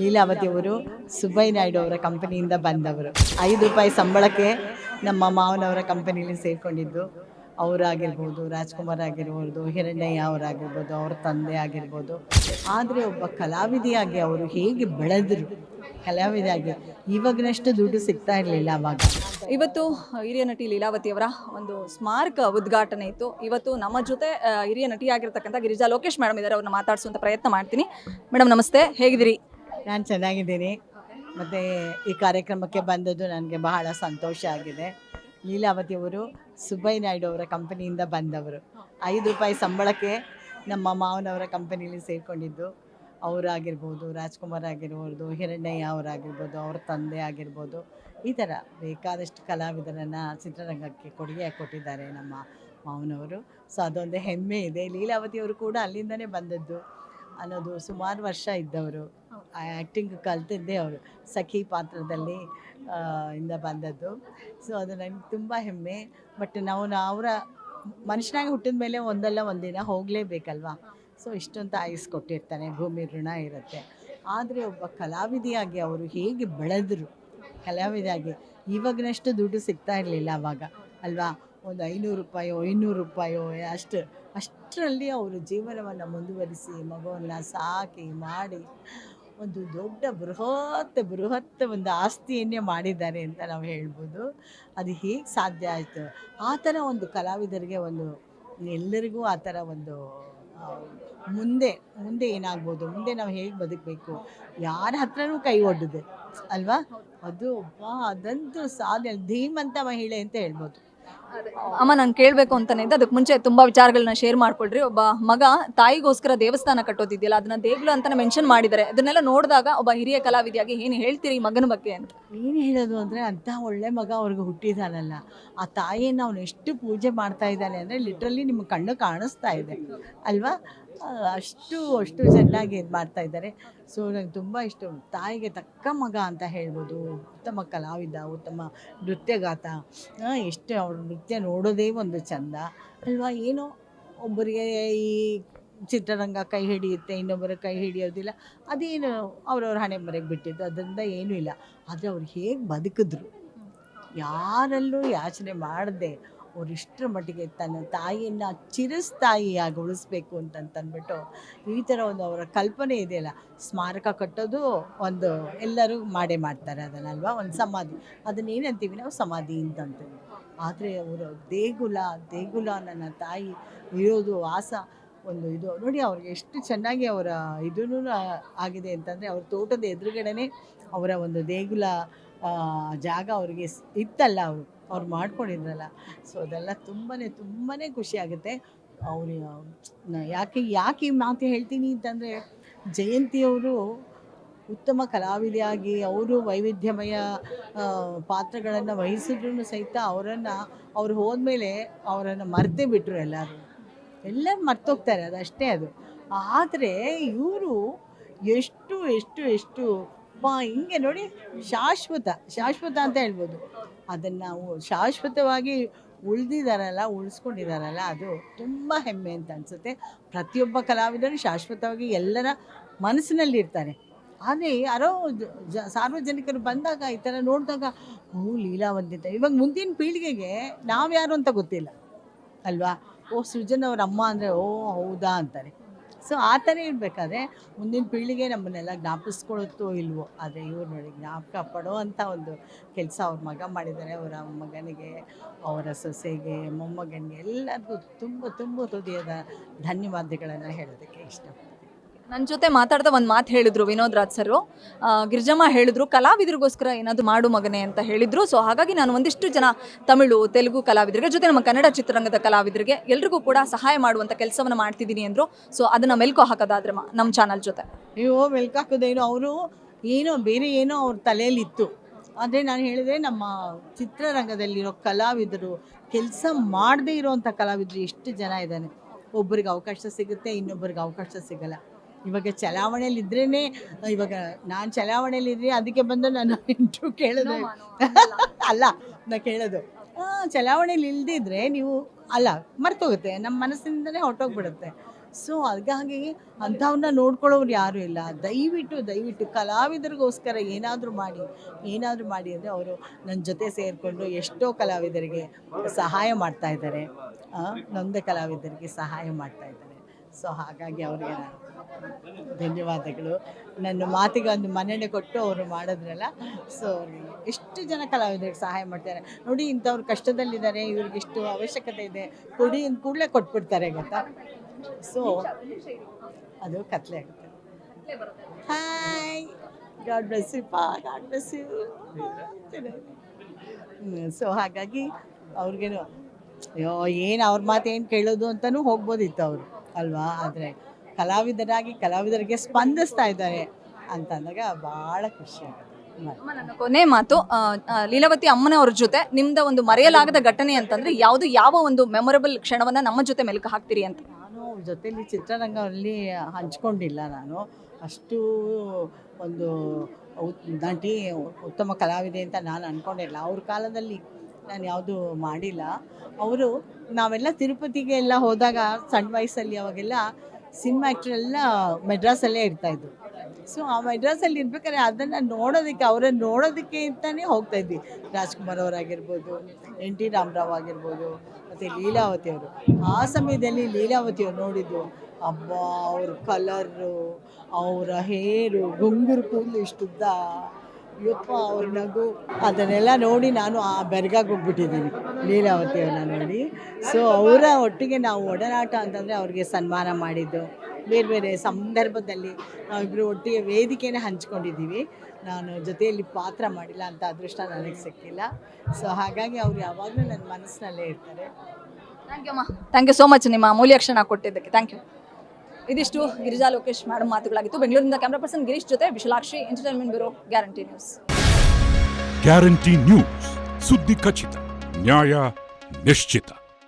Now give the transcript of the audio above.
ಲೀಲಾವತಿ ಅವರು, ಸುಬ್ಬಯ್ಯ ನಾಯ್ಡು ಅವರ ಕಂಪನಿಯಿಂದ ಬಂದವರು. ಐದು ರೂಪಾಯಿ ಸಂಬಳಕ್ಕೆ ನಮ್ಮ ಮಾವನವರ ಕಂಪನಿಯಲ್ಲಿ ಸೇರಿಕೊಂಡಿದ್ದು. ಅವರಾಗಿರ್ಬೋದು ರಾಜ್ಕುಮಾರ್ ಆಗಿರ್ಬೋದು, ಹಿರಣ್ಣಯ್ಯ ಅವರಾಗಿರ್ಬೋದು ಅವ್ರ ತಂದೆ ಆಗಿರ್ಬೋದು. ಆದರೆ ಒಬ್ಬ ಕಲಾವಿದಿಯಾಗಿ ಅವರು ಹೇಗೆ ಬೆಳೆದರು ಕಲಾವಿದಾಗಿ ಇವಾಗಿನಷ್ಟು ದುಡ್ಡು ಸಿಗ್ತಾ ಇರಲಿಲ್ಲ ಅವಾಗ. ಇವತ್ತು ಹಿರಿಯ ನಟಿ ಲೀಲಾವತಿ ಅವರ ಒಂದು ಸ್ಮಾರಕ ಉದ್ಘಾಟನೆ ಇತ್ತು. ಇವತ್ತು ನಮ್ಮ ಜೊತೆ ಹಿರಿಯ ನಟಿಯಾಗಿರ್ತಕ್ಕಂಥ ಗಿರಿಜಾ ಲೋಕೇಶ್ ಮೇಡಮ್ ಇದ್ದಾರೆ. ಅವ್ರನ್ನ ಮಾತಾಡಿಸುವಂಥ ಪ್ರಯತ್ನ ಮಾಡ್ತೀನಿ. ಮೇಡಮ್, ನಮಸ್ತೆ. ಹೇಗಿದ್ದೀರಿ? ನಾನು ಚೆನ್ನಾಗಿದ್ದೀನಿ. ಮತ್ತು ಈ ಕಾರ್ಯಕ್ರಮಕ್ಕೆ ಬಂದದ್ದು ನನಗೆ ಬಹಳ ಸಂತೋಷ ಆಗಿದೆ. ಲೀಲಾವತಿ ಅವರು, ಸುಬ್ಬಯ್ಯ ನಾಯ್ಡು ಅವರ ಕಂಪನಿಯಿಂದ ಬಂದವರು. ಐದು ರೂಪಾಯಿ ಸಂಬಳಕ್ಕೆ ನಮ್ಮ ಮಾವನವರ ಕಂಪನಿಲಿ ಸೇರಿಕೊಂಡಿದ್ದು. ಅವರಾಗಿರ್ಬೋದು ರಾಜ್ಕುಮಾರ್ ಆಗಿರ್ಬೋದು, ಹಿರಣ್ಣಯ್ಯ ಅವರಾಗಿರ್ಬೋದು ಅವ್ರ ತಂದೆ ಆಗಿರ್ಬೋದು. ಈ ಥರ ಬೇಕಾದಷ್ಟು ಕಲಾವಿದರನ್ನು ಚಿತ್ರರಂಗಕ್ಕೆ ಕೊಡುಗೆ ಕೊಟ್ಟಿದ್ದಾರೆ ನಮ್ಮ ಮಾವನವರು. ಸೊ ಅದೊಂದು ಹೆಮ್ಮೆ ಇದೆ. ಲೀಲಾವತಿ ಅವರು ಕೂಡ ಅಲ್ಲಿಂದನೇ ಬಂದದ್ದು. ಅನ್ನೋದು ಸುಮಾರು ವರ್ಷ ಇದ್ದವರು. ಆ್ಯಕ್ಟಿಂಗ್ ಕಲ್ತಿದ್ದೇ ಅವರು. ಸಖಿ ಪಾತ್ರದಲ್ಲಿ ಇಂದ ಬಂದದ್ದು. ಸೊ ಅದು ನನಗೆ ತುಂಬ ಹೆಮ್ಮೆ. ಬಟ್ ನಾವು ಅವರ ಮನುಷ್ಯನಾಗಿ ಹುಟ್ಟಿದ ಮೇಲೆ ಒಂದಲ್ಲ ಒಂದಿನ ಹೋಗಲೇಬೇಕಲ್ವಾ? ಸೊ ಇಷ್ಟೊಂದು ಆಯುಸ್ ಕೊಟ್ಟಿರ್ತಾನೆ. ಭೂಮಿ ಋಣ ಇರುತ್ತೆ. ಆದರೆ ಒಬ್ಬ ಕಲಾವಿದಿಯಾಗಿ ಅವರು ಹೇಗೆ ಬೆಳೆದರು? ಕಲಾವಿದಾಗಿ ಇವಾಗಿನಷ್ಟು ದುಡ್ಡು ಸಿಗ್ತಾ ಇರಲಿಲ್ಲ ಅವಾಗ. ಅಲ್ವಾ? ಒಂದು ಐನೂರು ರೂಪಾಯೋ, ಇನ್ನೂರು ರೂಪಾಯೋ, ಅಷ್ಟು, ಅಷ್ಟರಲ್ಲಿ ಅವರು ಜೀವನವನ್ನು ಮುಂದುವರಿಸಿ ಮಗುವನ್ನು ಸಾಕಿ ಮಾಡಿ ಒಂದು ದೊಡ್ಡ ಬೃಹತ್ ಬೃಹತ್ ಒಂದು ಆಸ್ತಿಯನ್ನೇ ಮಾಡಿದ್ದಾರೆ ಅಂತ ನಾವು ಹೇಳ್ಬೋದು. ಅದು ಹೇಗೆ ಸಾಧ್ಯ ಆಯಿತು? ಆ ಥರ ಒಂದು ಕಲಾವಿದರಿಗೆ ಒಂದು, ಎಲ್ಲರಿಗೂ ಆ ಥರ ಒಂದು ಮುಂದೆ ಮುಂದೆ ಏನಾಗ್ಬೋದು? ಮುಂದೆ ನಾವು ಹೇಗೆ ಬದುಕಬೇಕು? ಯಾರ ಹತ್ರನೂ ಕೈ ಒಡ್ಡದೆ, ಅಲ್ವಾ? ಅದು ಅದಂತೂ ಸಾಧ್ಯ, ಧೀಮಂತ ಮಹಿಳೆ ಅಂತ ಹೇಳ್ಬೋದು. ಅಮ್ಮ ನಾನು ಕೇಳಬೇಕು ಅಂತಾನೆ ಇದ್ದೆ. ಅದಕ್ಕೆ ಮುಂಚೆ ತುಂಬ ವಿಚಾರಗಳನ್ನ ಶೇರ್ ಮಾಡ್ಕೊಳ್ರಿ. ಒಬ್ಬ ಮಗ ತಾಯಿಗೋಸ್ಕರ ದೇವಸ್ಥಾನ ಕಟ್ಟೋದಿದೆಯಲ್ಲ, ಅದನ್ನ ದೇಗುಲ ಅಂತಾನೆ ಮೆನ್ಷನ್ ಮಾಡಿದ್ದಾರೆ ಅದನ್ನೆಲ್ಲ ನೋಡಿದಾಗ ಒಬ್ಬ ಹಿರಿಯ ಕಲಾವಿದಿಯಾಗಿ ಏನು ಹೇಳ್ತೀರಿ ಮಗನ ಬಗ್ಗೆ ಅಂತ? ಏನು ಹೇಳೋದು ಅಂದರೆ ಅಂಥ ಒಳ್ಳೆ ಮಗ ಅವ್ರಿಗೆ ಹುಟ್ಟಿದಾನಲ್ಲ. ಆ ತಾಯಿಯನ್ನು ಅವನು ಎಷ್ಟು ಪೂಜೆ ಮಾಡ್ತಾ ಇದ್ದಾನೆ ಅಂದರೆ ಲಿಟ್ರಲಿ ನಿಮ್ಮ ಕಣ್ಣು ಕಾಣಿಸ್ತಾ ಇದೆ. ಅಲ್ವಾ? ಅಷ್ಟು ಅಷ್ಟು ಚೆನ್ನಾಗಿ ಇದು ಮಾಡ್ತಾ ಇದ್ದಾರೆ. ಸೊ ನಂಗೆ ತುಂಬ ಇಷ್ಟ. ತಾಯಿಗೆ ತಕ್ಕ ಮಗ ಅಂತ ಹೇಳ್ಬೋದು. ಉತ್ತಮ ಕಲಾವಿದ, ಉತ್ತಮ ನೃತ್ಯಗಾತ. ಎಷ್ಟು ಅವ್ರ ನೃತ್ಯ ನೋಡೋದೇ ಒಂದು ಚಂದ. ಅಲ್ವಾ? ಏನೋ ಒಬ್ಬರಿಗೆ ಈ ಚಿತ್ರರಂಗ ಕೈ ಹಿಡಿಯುತ್ತೆ, ಇನ್ನೊಬ್ಬರ ಕೈ ಹಿಡಿಯೋದಿಲ್ಲ. ಅದೇನು ಅವ್ರವ್ರ ಹಣೆ ಮರೆಗೆ ಬಿಟ್ಟಿದ್ದು. ಅದರಿಂದ ಏನೂ ಇಲ್ಲ. ಆದರೆ ಅವ್ರು ಹೇಗೆ ಬದುಕಿದ್ರು? ಯಾರಲ್ಲೂ ಯಾಚನೆ ಮಾಡದೆ. ಅವ್ರು ಇಷ್ಟರ ಮಟ್ಟಿಗೆ ತನ್ನ ತಾಯಿಯನ್ನು ಚಿರಸ್ತಾಯಿಯಾಗಿ ಉಳಿಸ್ಬೇಕು ಅಂತಂತಂದ್ಬಿಟ್ಟು ಈ ಥರ ಒಂದು ಅವರ ಕಲ್ಪನೆ ಇದೆಯಲ್ಲ ಸ್ಮಾರಕ ಕಟ್ಟೋದು ಒಂದು ಎಲ್ಲರೂ ಮಾಡೇ ಮಾಡ್ತಾರೆ ಅದನ್ನಲ್ವಾ? ಒಂದು ಸಮಾಧಿ. ಅದನ್ನ ಏನಂತೀವಿ ನಾವು? ಸಮಾಧಿ ಅಂತಂತೀವಿ ಆದರೆ ಅವರು ದೇಗುಲ ದೇಗುಲ ನನ್ನ ತಾಯಿ ಇರೋದು ವಾಸ ಒಂದು ಇದು. ನೋಡಿ, ಅವ್ರಿಗೆ ಎಷ್ಟು ಚೆನ್ನಾಗಿ ಅವರ ಇದೂ ಆಗಿದೆ ಅಂತಂದರೆ ಅವ್ರ ತೋಟದ ಎದುರುಗಡೆನೇ ಅವರ ಒಂದು ದೇಗುಲ ಜಾಗ ಅವರಿಗೆ ಇತ್ತಲ್ಲ ಅವರು. ಅವ್ರು ಮಾಡ್ಕೊಂಡಿದ್ರಲ್ಲ. ಸೊ ಅದೆಲ್ಲ ತುಂಬಾ ತುಂಬಾ ಖುಷಿ ಆಗುತ್ತೆ. ಅವರು ಯಾಕೆ ಯಾಕೆ ಮಾತು ಹೇಳ್ತೀನಿ ಅಂತಂದರೆ, ಜಯಂತಿಯವರು ಉತ್ತಮ ಕಲಾವಿದೆಯಾಗಿ ಅವರು ವೈವಿಧ್ಯಮಯ ಪಾತ್ರಗಳನ್ನು ವಹಿಸಿದ್ರು ಸಹಿತ ಅವರನ್ನು, ಅವ್ರು ಹೋದ್ಮೇಲೆ ಅವರನ್ನು ಮರ್ತೇ ಬಿಟ್ಟರು ಎಲ್ಲರೂ. ಎಲ್ಲರೂ ಮರ್ತೋಗ್ತಾರೆ ಅದಷ್ಟೇ ಅದು. ಆದರೆ ಇವರು ಎಷ್ಟು ಎಷ್ಟು ಎಷ್ಟು ಬಾ ಹಿಂಗೆ ನೋಡಿ ಶಾಶ್ವತ ಶಾಶ್ವತ ಅಂತ ಹೇಳ್ಬೋದು. ಅದನ್ನು ನಾವು ಶಾಶ್ವತವಾಗಿ ಉಳಿದಿದಾರಲ್ಲ, ಉಳಿಸ್ಕೊಂಡಿದಾರಲ್ಲ, ಅದು ತುಂಬ ಹೆಮ್ಮೆ ಅಂತ ಅನಿಸುತ್ತೆ. ಪ್ರತಿಯೊಬ್ಬ ಕಲಾವಿದರು ಶಾಶ್ವತವಾಗಿ ಎಲ್ಲರ ಮನಸ್ಸಿನಲ್ಲಿ ಇರ್ತಾರೆ ಆದರೆ ಯಾರೋ ಜ- ಸಾರ್ವಜನಿಕರು ಬಂದಾಗ ಈ ಥರ ನೋಡಿದಾಗ ಹ್ಞೂ ಲೀಲಾವಂತಿತ ಇವಾಗ ಮುಂದಿನ ಪೀಳಿಗೆಗೆ ನಾವು ಯಾರು ಅಂತ ಗೊತ್ತಿಲ್ಲ, ಅಲ್ವಾ? ಓ, ಸೃಜನ್ ಅವ್ರ ಅಮ್ಮ ಅಂದರೆ, ಓ, ಹೌದಾ ಅಂತಾರೆ. ಸೊ, ಆ ಥರ ಇರಬೇಕಾದ್ರೆ ಮುಂದಿನ ಪೀಳಿಗೆ ನಮ್ಮನ್ನೆಲ್ಲ ಜ್ಞಾಪಿಸ್ಕೊಳುತ್ತೋ ಇಲ್ವೋ, ಆದರೆ ಇವ್ರು ನೋಡಿ ಜ್ಞಾಪಕ ಪಡೋ ಅಂಥ ಒಂದು ಕೆಲಸ ಅವ್ರ ಮಗ ಮಾಡಿದ್ದಾರೆ. ಅವರ ಮಗನಿಗೆ, ಅವರ ಸೊಸೆಗೆ, ಮೊಮ್ಮಗನಿಗೆ ಎಲ್ಲರಿಗೂ ತುಂಬ ತುಂಬ ಹೃದಯದ ಧನ್ಯವಾದಗಳನ್ನು ಹೇಳೋದಕ್ಕೆ ಇಷ್ಟಪಡ್ತೀನಿ. ನನ್ನ ಜೊತೆ ಮಾತಾಡ್ತಾ ಒಂದು ಮಾತು ಹೇಳಿದ್ರು ವಿನೋದ್ ರಾಜ್ ಸರ್. ಗಿರಿಜಮ್ಮ ಹೇಳಿದ್ರು, ಕಲಾವಿದರಿಗೋಸ್ಕರ ಏನಾದರೂ ಮಾಡು ಮಗನೆ ಅಂತ ಹೇಳಿದ್ರು. ಸೊ ಹಾಗಾಗಿ ನಾನು ಒಂದಿಷ್ಟು ಜನ ತಮಿಳು, ತೆಲುಗು ಕಲಾವಿದರಿಗೆ, ಜೊತೆ ನಮ್ಮ ಕನ್ನಡ ಚಿತ್ರರಂಗದ ಕಲಾವಿದರಿಗೆ ಎಲ್ರಿಗೂ ಕೂಡ ಸಹಾಯ ಮಾಡುವಂಥ ಕೆಲಸವನ್ನು ಮಾಡ್ತಿದ್ದೀನಿ ಅಂದರು. ಸೊ ಅದನ್ನು ಮೆಲ್ಕು ಹಾಕೋದಾದ್ರೆ ನಮ್ಮ ಚಾನಲ್ ಜೊತೆ. ಅಯ್ಯೋ ಹಾಕೋದೇನು ಅವರು. ಏನೋ, ಬೇರೆ ಏನೋ ಅವ್ರ ತಲೆಯಲ್ಲಿತ್ತು. ಆದರೆ ನಾನು ಹೇಳಿದೆ, ನಮ್ಮ ಚಿತ್ರರಂಗದಲ್ಲಿರೋ ಕಲಾವಿದರು, ಕೆಲಸ ಮಾಡದೇ ಇರೋವಂಥ ಕಲಾವಿದರು, ಎಷ್ಟು ಜನ ಇದ್ದಾನೆ ಒಬ್ಬರಿಗೆ ಅವಕಾಶ ಸಿಗುತ್ತೆ ಇನ್ನೊಬ್ಬರಿಗೆ ಅವಕಾಶ ಸಿಗಲ್ಲ. ಇವಾಗ ಚಲಾವಣೆಯಲ್ಲಿ ಇದ್ರೇನೆ ಇವಾಗ ನಾನು ಚಲಾವಣೆಯಲ್ಲಿದ್ದರೆ ಅದಕ್ಕೆ ಬಂದು ನಾನು ಇಂಟ್ರೂ ಕೇಳೋದು. ಅಲ್ಲ. ನಾ ಕೇಳೋದು. ಚಲಾವಣೆಯಲ್ಲಿ ಇಲ್ದಿದ್ರೆ ನೀವು ಅಲ್ಲ ಮರ್ತೋಗುತ್ತೆ. ನಮ್ಮ ಮನಸ್ಸಿಂದನೇ ಹೊರಟೋಗ್ಬಿಡುತ್ತೆ. ಸೊ ಹಾಗಾಗಿ ಅಂಥವ್ರನ್ನ ನೋಡ್ಕೊಳ್ಳೋರು ಯಾರು ಇಲ್ಲ. ದಯವಿಟ್ಟು ದಯವಿಟ್ಟು ಕಲಾವಿದರಿಗೋಸ್ಕರ ಏನಾದರೂ ಮಾಡಿ ಏನಾದರೂ ಮಾಡಿ ಅಂದರೆ ಅವರು ನನ್ನ ಜೊತೆ ಸೇರಿಕೊಂಡು ಎಷ್ಟೋ ಕಲಾವಿದರಿಗೆ ಸಹಾಯ ಮಾಡ್ತಾ ಇದ್ದಾರೆ. ನೊಂದ ಕಲಾವಿದರಿಗೆ ಸಹಾಯ ಮಾಡ್ತಾ ಇದ್ದಾರೆ. ಸೊ ಹಾಗಾಗಿ ಅವರಿಗೆ ಧನ್ಯವಾದಗಳು. ನನ್ನ ಮಾತಿಗೆ ಒಂದು ಮನ್ನಣೆ ಕೊಟ್ಟು ಅವರು ಮಾಡಿದ್ರಲ್ಲ, ಸೊ ಎಷ್ಟು ಜನ ಕಲಾವಿದರಿಗೆ ಸಹಾಯ ಮಾಡ್ತಾರೆ. ನೋಡಿ, ಇಂಥವ್ರು ಕಷ್ಟದಲ್ಲಿದ್ದಾರೆ, ಇವ್ರಿಗೆ ಇಷ್ಟು ಅವಶ್ಯಕತೆ ಇದೆ, ಕೊಡಿ ಕೂಡಲೇ ಕೊಟ್ಬಿಡ್ತಾರೆ, ಗೊತ್ತಾ? ಸೊ, ಅದು ಕತ್ಲೆ ಆಗುತ್ತೆ. ಹಾಯ್ ಗಾಡ್ ಬ್ಲೆಸ್ ಯು ಪಾ ಗಾಡ್ ಬ್ಲೆಸ್ ಯು ಸೊ ಹಾಗಾಗಿ ಅವ್ರಿಗೇನು, ಅಯ್ಯೋ, ಏನು ಅವ್ರ ಮಾತು ಏನು ಕೇಳೋದು ಅಂತಲೂ ಹೋಗ್ಬೋದಿತ್ತು ಅವರು. ಅಲ್ವಾ? ಆದರೆ ಕಲಾವಿದರಾಗಿ ಕಲಾವಿದರಿಗೆ ಸ್ಪಂದಿಸ್ತಾ ಇದ್ದಾರೆ ಅಂತ ಅಂದಾಗ ಭಾಳ ಖುಷಿ ಆಗುತ್ತೆ. ಅಮ್ಮ, ನನ್ನ ಕೊನೆ ಮಾತು ಆ, ಆ, ಲೀಲಾವತಿ ಅಮ್ಮನವ್ರ ಜೊತೆ ನಿಮ್ದ ಒಂದು ಮರೆಯಲಾಗದ ಘಟನೆ ಅಂತಂದ್ರೆ ಯಾವುದು ಯಾವ ಒಂದು ಮೆಮೊರಬಲ್ ಕ್ಷಣವನ್ನ ನಮ್ಮ ಜೊತೆ ಮೆಲುಕು ಹಾಕ್ತೀರಿ ಅಂತ? ನಾನು ಅವ್ರ ಜೊತೆಲಿ ಚಿತ್ರರಂಗದಲ್ಲಿ ಹಂಚ್ಕೊಂಡಿಲ್ಲ ನಾನು. ಅಷ್ಟು ಒಂದು ಉತ್- ನಟಿ ಉತ್ತಮ ಕಲಾವಿದೆ ಅಂತ ನಾನು ಅಂದ್ಕೊಂಡಿಲ್ಲ ಅವ್ರ ಕಾಲದಲ್ಲಿ ನಾನು ಯಾವುದು ಮಾಡಿಲ್ಲ. ಅವರು ನಾವೆಲ್ಲ ತಿರುಪತಿಗೆ ಎಲ್ಲ ಹೋದಾಗ ಸಣ್ಣ ವಯಸ್ಸಲ್ಲಿ ಅವಾಗೆಲ್ಲ ಸಿನಿಮಾ ಆ್ಯಕ್ಟ್ರೆಲ್ಲ ಮೆಡ್ರಾಸಲ್ಲೇ ಇರ್ತಾಯಿದ್ರು ಸೊ ಆ ಮೆಡ್ರಾಸಲ್ಲಿ ಇರ್ಬೇಕಾದ್ರೆ ಅದನ್ನು ನೋಡೋದಕ್ಕೆ, ಅವರನ್ನು ನೋಡೋದಕ್ಕೆ ಅಂತಲೇ ಹೋಗ್ತಾ ಇದ್ವಿ. ರಾಜ್ಕುಮಾರ್ ಅವರಾಗಿರ್ಬೋದು ಎನ್ ಟಿ ರಾಮರಾವ್ ಆಗಿರ್ಬೋದು, ಮತ್ತು ಲೀಲಾವತಿ ಅವರು. ಆ ಸಮಯದಲ್ಲಿ ಲೀಲಾವತಿ ಅವ್ರು ನೋಡಿದ್ದು, ಅಬ್ಬ, ಅವ್ರ ಕಲರು ಅವರ ಹೇರು ಗುಂಗುರು ಕೂದಲು ಇಷ್ಟುದ್ದ? ಯಪ್ಪ, ಅವ್ರ ನಗು. ಅದನ್ನೆಲ್ಲ ನೋಡಿ ನಾನು ಆ ಬೆರ್ಗಾಗಿ ಹೋಗ್ಬಿಟ್ಟಿದ್ದೀನಿ. ಲೀಲಾವತಿ ಅವ್ರನ್ನ ನೋಡಿ. ಸೊ ಅವರ ಒಟ್ಟಿಗೆ ನಾವು ಒಡನಾಟ ಅಂತಂದರೆ ಅವ್ರಿಗೆ ಸನ್ಮಾನ ಮಾಡಿದ್ದು. ಬೇರೆ ಬೇರೆ ಸಂದರ್ಭದಲ್ಲಿ ನಾವಿಬ್ಬರು ಒಟ್ಟಿಗೆ ವೇದಿಕೆನೇ ಹಂಚ್ಕೊಂಡಿದ್ದೀವಿ. ನಾನು ಜೊತೆಯಲ್ಲಿ ಪಾತ್ರ ಮಾಡಿಲ್ಲ ಅಂತ ಅದೃಷ್ಟ ನನಗೆ ಸಿಕ್ಕಿಲ್ಲ. ಸೊ ಹಾಗಾಗಿ ಅವ್ರು ಯಾವಾಗಲೂ ನನ್ನ ಮನಸ್ಸಿನಲ್ಲೇ ಇರ್ತಾರೆ. ಥ್ಯಾಂಕ್ ಯು ಮಾ ಥ್ಯಾಂಕ್ ಯು ಸೋ ಮಚ್ ನಿಮ್ಮ ಅಮೂಲ್ಯ ಕ್ಷಣ ಕೊಟ್ಟಿದ್ದಕ್ಕೆ. ಥ್ಯಾಂಕ್ ಯು ಇದಿಷ್ಟು ಗಿರಿಜಾ ಲೋಕೇಶ್ ಮೇಡಮ್ ಮಾತುಗಳಾಗಿತ್ತು. ಬೆಂಗಳೂರಿನಿಂದ ಕ್ಯಾಮ್ರಾ ಪರ್ಸನ್ ಗಿರೀಶ್ ಜೊತೆ Vishalakshi entertainment bureau guarantee news guarantee news ಸುದ್ದಿ ಖಚಿತ, ನ್ಯಾಯ ನಿಶ್ಚಿತ.